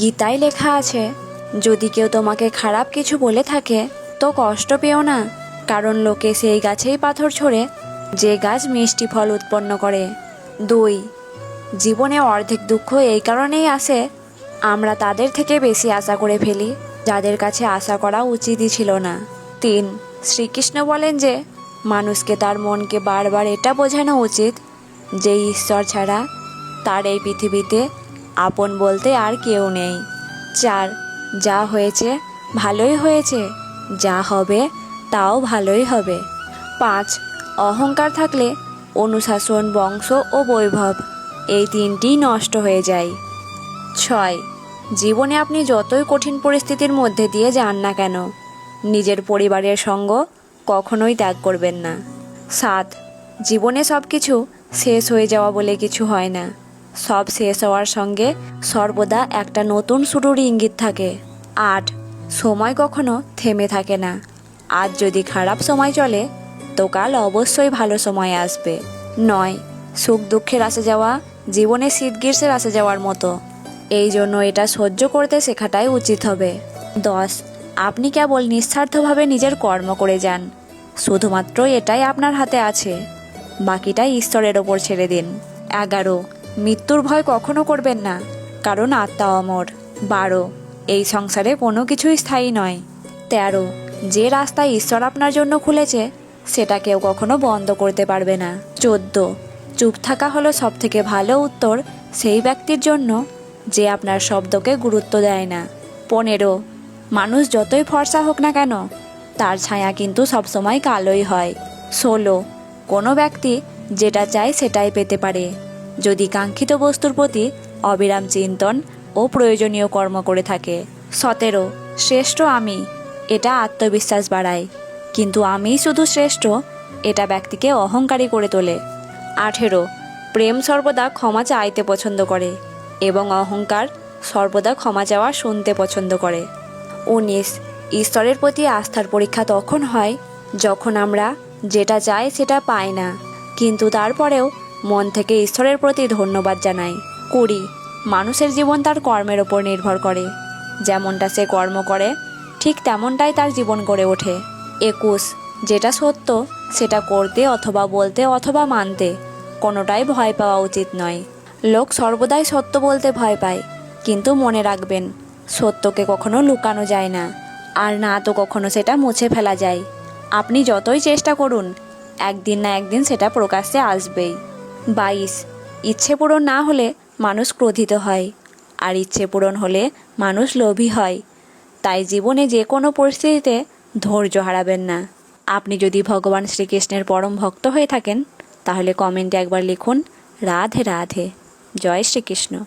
গীতায় লেখা আছে, যদি কেউ তোমাকে খারাপ কিছু বলে থাকে, তো কষ্ট পেও না, কারণ লোকে সেই গাছেই পাথর ছোড়ে, যে গাছ মিষ্টি ফল উৎপন্ন করে। দুই, জীবনে অর্ধেক দুঃখ এই কারণেই আসে, আমরা তাদের থেকে বেশি আশা করে ফেলি, যাদের কাছে আশা করা উচিতই ছিল না। তিন, শ্রীকৃষ্ণ বলেন যে, মানুষকে তার মনকে বারবার এটা বোঝানো উচিত যে ঈশ্বর ছাড়া তার এই পৃথিবীতে আপন বলতে আর কেউ নেই। চার, যা হয়েছে ভালোই হয়েছে, যা হবে তাও ভালোই হবে। পাঁচ, অহংকার থাকলে অনুশাসন, বংশ ও বৈভব এই তিনটি নষ্ট হয়ে যায়। ছয়, জীবনে আপনি যতই কঠিন পরিস্থিতির মধ্যে দিয়ে যান না কেন, নিজের পরিবারের সঙ্গ কখনোই ত্যাগ করবেন না। সাত, জীবনে সব কিছু শেষ হয়ে যাওয়া বলে কিছু হয় না। সব শেষ হওয়ার সঙ্গে সর্বদা একটা নতুন শুরুর ইঙ্গিত থাকে। আট, সময় কখনো থেমে থাকে না। আজ যদি খারাপ সময় চলে, তো কাল অবশ্যই ভালো সময় আসবে। নয়, সুখ দুঃখের আসে যাওয়া জীবনে শীত গ্রীষ্মের আসে যাওয়ার মতো। এই জন্য এটা সহ্য করতে শেখাটাই উচিত হবে। দশ, আপনি কেবল নিঃস্বার্থভাবে নিজের কর্ম করে যান। শুধুমাত্র এটাই আপনার হাতে আছে। বাকিটাই ঈশ্বরের ওপর ছেড়ে দিন। এগারো মৃত্যুর ভয় কখনো করবেন না, কারণ আত্মা অমর। বারো, এই সংসারে কোনো কিছুই স্থায়ী নয়। তেরো, যে রাস্তা ঈশ্বর আপনার জন্য খুলেছে, সেটা কেউ কখনো বন্ধ করতে পারবে না। চোদ্দ, চুপ থাকা হলো সব থেকে ভালো উত্তর সেই ব্যক্তির জন্য যে আপনার শব্দকে গুরুত্ব দেয় না। পনেরো, মানুষ যতই ফর্সা হোক না কেন, তার ছায়া কিন্তু সবসময় কালোই হয়। ষোলো, কোনো ব্যক্তি যেটা চায় সেটাই পেতে পারে। যদি কাঙ্ক্ষিত বস্তুর প্রতি অবিরাম চিন্তন ও প্রয়োজনীয় কর্ম করে থাকে। সতেরো, শ্রেষ্ঠ আমি, এটা আত্মবিশ্বাস বাড়ায়। কিন্তু আমিই শুধু শ্রেষ্ঠ, এটা ব্যক্তিকে অহংকারী করে তোলে। আঠেরো, প্রেম সর্বদা ক্ষমা চাইতে পছন্দ করে এবং অহংকার সর্বদা ক্ষমা চাওয়া শুনতে পছন্দ করে। উনিশ, ঈশ্বরের প্রতি আস্থার পরীক্ষা তখন হয় যখন আমরা যেটা চাই সেটা পাই না। কিন্তু তারপরেও মন থেকে ঈশ্বরের প্রতি ধন্যবাদ জানাই কুড়ি, মানুষের জীবন তার কর্মের ওপর নির্ভর করে। যেমনটা সে কর্ম করে, ঠিক তেমনটাই তার জীবন গড়ে ওঠে। একুশ, যেটা সত্য, সেটা করতে অথবা বলতে অথবা মানতে, কোনোটাই ভয় পাওয়া উচিত নয়। লোক সর্বদাই সত্য বলতে ভয় পায়, কিন্তু মনে রাখবেন, সত্যকে কখনো লুকানো যায় না, আর না তো কখনো সেটা মুছে ফেলা যায়। আপনি যতই চেষ্টা করুন, একদিন না একদিন সেটা প্রকাশ্যে আসবেই। বাইশ। ইচ্ছে পূরণ না হলে মানুষ ক্রোধিত হয়, আর ইচ্ছে পূরণ হলে মানুষ লোভী হয়। তাই জীবনে যে কোনো পরিস্থিতিতে ধৈর্য হারাবেন না। আপনি যদি ভগবান শ্রীকৃষ্ণের পরম ভক্ত হয়ে থাকেন, তাহলে কমেন্টে একবার লিখুন, রাধে রাধে। জয় শ্রীকৃষ্ণ।